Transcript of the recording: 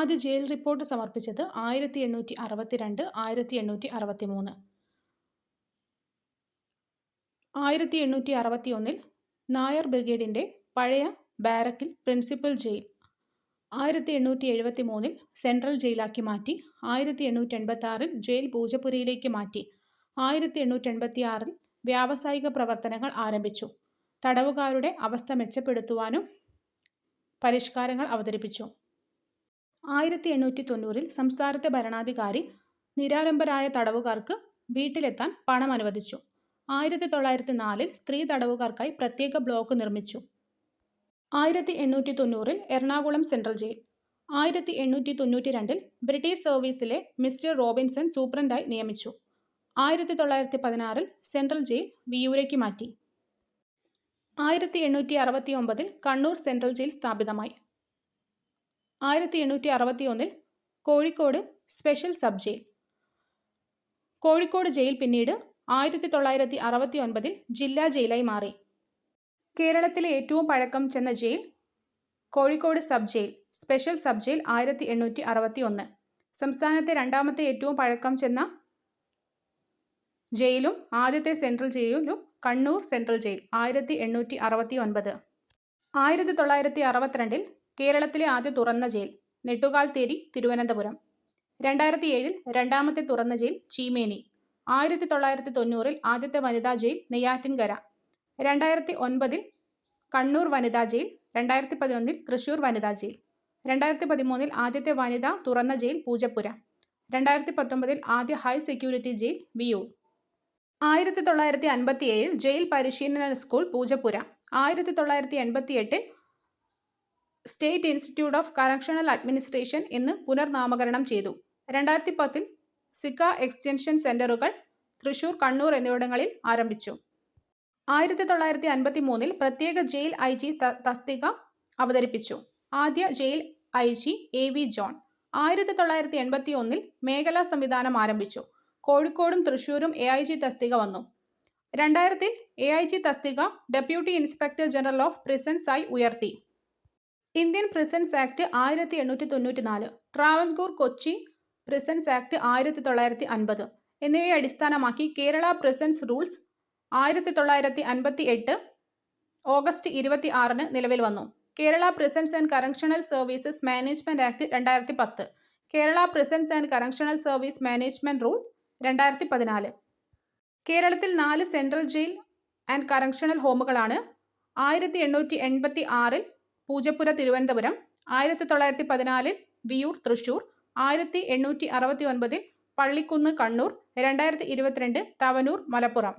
ആദ്യ jail report സമർപ്പിച്ചത് ആയിരത്തി എണ്ണൂറ്റി അറുപത്തിരണ്ട് ആയിരത്തി എണ്ണൂറ്റി അറുപത്തി മൂന്ന് ആയിരത്തി എണ്ണൂറ്റി അറുപത്തി ഒന്നിൽ നായർ ബ്രിഗേഡിന്റെ പഴയ ബാരക്കിൽ പ്രിൻസിപ്പൽ ജയിൽ ആയിരത്തി എണ്ണൂറ്റി എഴുപത്തി മൂന്നിൽ സെൻട്രൽ ജയിലാക്കി മാറ്റി ആയിരത്തി എണ്ണൂറ്റി എൺപത്തി ആറിൽ ജയിൽ പൂജപ്പുരയിലേക്ക് മാറ്റി ആയിരത്തി എണ്ണൂറ്റി എൺപത്തി ആറിൽ വ്യാവസായിക പ്രവർത്തനങ്ങൾ ആരംഭിച്ചു. തടവുകാരുടെ അവസ്ഥ മെച്ചപ്പെടുത്തുവാനും പരിഷ്കാരങ്ങൾ അവതരിപ്പിച്ചു. ആയിരത്തി എണ്ണൂറ്റി തൊണ്ണൂറിൽ സംസ്ഥാനത്തെ ഭരണാധികാരി നിരാരംഭരായ തടവുകാർക്ക് വീട്ടിലെത്താൻ പണം അനുവദിച്ചു. ആയിരത്തി തൊള്ളായിരത്തി നാലിൽ സ്ത്രീ തടവുകാർക്കായി പ്രത്യേക ബ്ലോക്ക് നിർമ്മിച്ചു. ആയിരത്തി എണ്ണൂറ്റി തൊണ്ണൂറിൽ എറണാകുളം സെൻട്രൽ ജയിൽ. ആയിരത്തി എണ്ണൂറ്റി തൊണ്ണൂറ്റി രണ്ടിൽ ബ്രിട്ടീഷ് സർവീസിലെ മിസ്റ്റർ റോബിൻസൺ സൂപ്രണ്ടായി നിയമിച്ചു. ആയിരത്തി തൊള്ളായിരത്തി പതിനാറിൽ സെൻട്രൽ ജയിൽ വിയൂരയ്ക്ക് മാറ്റി. ആയിരത്തി എണ്ണൂറ്റി അറുപത്തി ഒമ്പതിൽ കണ്ണൂർ സെൻട്രൽ ജയിൽ സ്ഥാപിതമായി. ആയിരത്തി എണ്ണൂറ്റി അറുപത്തി ഒന്നിൽ Kozhikode special sub jail. Kozhikode jail പിന്നീട് ആയിരത്തി തൊള്ളായിരത്തി അറുപത്തി ഒൻപതിൽ ജില്ലാ ജയിലായി മാറി. കേരളത്തിലെ ഏറ്റവും പഴക്കം ചെന്ന jail Kozhikode sub jail special sub jail ആയിരത്തി എണ്ണൂറ്റി അറുപത്തി ഒന്ന് സംസ്ഥാനത്തെ രണ്ടാമത്തെ ഏറ്റവും പഴക്കം ചെന്ന ജയിലും ആദ്യത്തെ സെൻട്രൽ ജയിലും കണ്ണൂർ സെൻട്രൽ ജയിൽ ആയിരത്തി എണ്ണൂറ്റി അറുപത്തി ഒൻപത് ആയിരത്തി തൊള്ളായിരത്തി അറുപത്തിരണ്ടിൽ കേരളത്തിലെ ആദ്യ തുറന്ന ജയിൽ നെട്ടുകാൽ തേരി തിരുവനന്തപുരം. രണ്ടായിരത്തി ഏഴിൽ രണ്ടാമത്തെ തുറന്ന ജയിൽ ചീമേനി. ആയിരത്തി തൊള്ളായിരത്തി തൊണ്ണൂറിൽ ആദ്യത്തെ വനിതാ ജയിൽ നെയ്യാറ്റിൻകര. രണ്ടായിരത്തി ഒൻപതിൽ കണ്ണൂർ വനിതാ ജയിൽ രണ്ടായിരത്തി പതിനൊന്നിൽ തൃശൂർ വനിതാ ജയിൽ. രണ്ടായിരത്തി പതിമൂന്നിൽ ആദ്യത്തെ വനിതാ തുറന്ന ജയിൽ പൂജപ്പുര. രണ്ടായിരത്തി പത്തൊമ്പതിൽ ആദ്യ ഹൈ സെക്യൂരിറ്റി ജയിൽ വിയൂർ ആയിരത്തി തൊള്ളായിരത്തി അൻപത്തി ഏഴിൽ ജയിൽ പരിശീലന സ്കൂൾ പൂജപ്പുര. ആയിരത്തി തൊള്ളായിരത്തി എൺപത്തി എട്ടിൽ state institute of correctional administration എന്ന് പുനർനാമകരണം ചെയ്തു. രണ്ടായിരത്തി പത്തിൽ സിക്ക എക്സ്റ്റൻഷൻ സെന്ററുകൾ തൃശൂർ കണ്ണൂർ എന്നിവിടങ്ങളിൽ ആരംഭിച്ചു. ആയിരത്തി തൊള്ളായിരത്തി അൻപത്തി മൂന്നിൽ പ്രത്യേക ജയിൽ ഐ ജി തസ്തിക അവതരിപ്പിച്ചു. ആദ്യ jail I G A V John. ആയിരത്തി തൊള്ളായിരത്തി എൺപത്തി ഒന്നിൽ മേഖലാ സംവിധാനം ആരംഭിച്ചു. കോഴിക്കോടും തൃശൂരും എ ഐ ജി തസ്തിക വന്നു. രണ്ടായിരത്തിൽ എ ഐ ജി തസ്തിക deputy inspector general of prisons ആയി ഉയർത്തി. ഇന്ത്യൻ പ്രിസൻസ് ആക്ട് ആയിരത്തി എണ്ണൂറ്റി തൊണ്ണൂറ്റി നാല് ട്രാവൻകൂർ കൊച്ചി പ്രിസൻസ് ആക്ട് ആയിരത്തി തൊള്ളായിരത്തി അൻപത് എന്നിവയെ അടിസ്ഥാനമാക്കി കേരള പ്രിസൻസ് റൂൾസ് ആയിരത്തി തൊള്ളായിരത്തി അൻപത്തി എട്ട് ഓഗസ്റ്റ് ഇരുപത്തി ആറിന് നിലവിൽ വന്നു. Kerala prisons and correctional services management act രണ്ടായിരത്തി പത്ത് Kerala prisons and correctional service management rule രണ്ടായിരത്തി പതിനാല് കേരളത്തിൽ നാല് സെൻട്രൽ ജയിൽ ആൻഡ് കറക്ഷണൽ ഹോമുകളാണ് ആയിരത്തി എണ്ണൂറ്റി എൺപത്തി ആറിൽ പൂജപ്പുര തിരുവനന്തപുരം ആയിരത്തി തൊള്ളായിരത്തി പതിനാലിൽ വിയൂർ തൃശൂർ ആയിരത്തി എണ്ണൂറ്റി അറുപത്തി ഒൻപതിൽ പള്ളിക്കുന്ന് കണ്ണൂർ രണ്ടായിരത്തി ഇരുപത്തിരണ്ട് തവനൂർ മലപ്പുറം.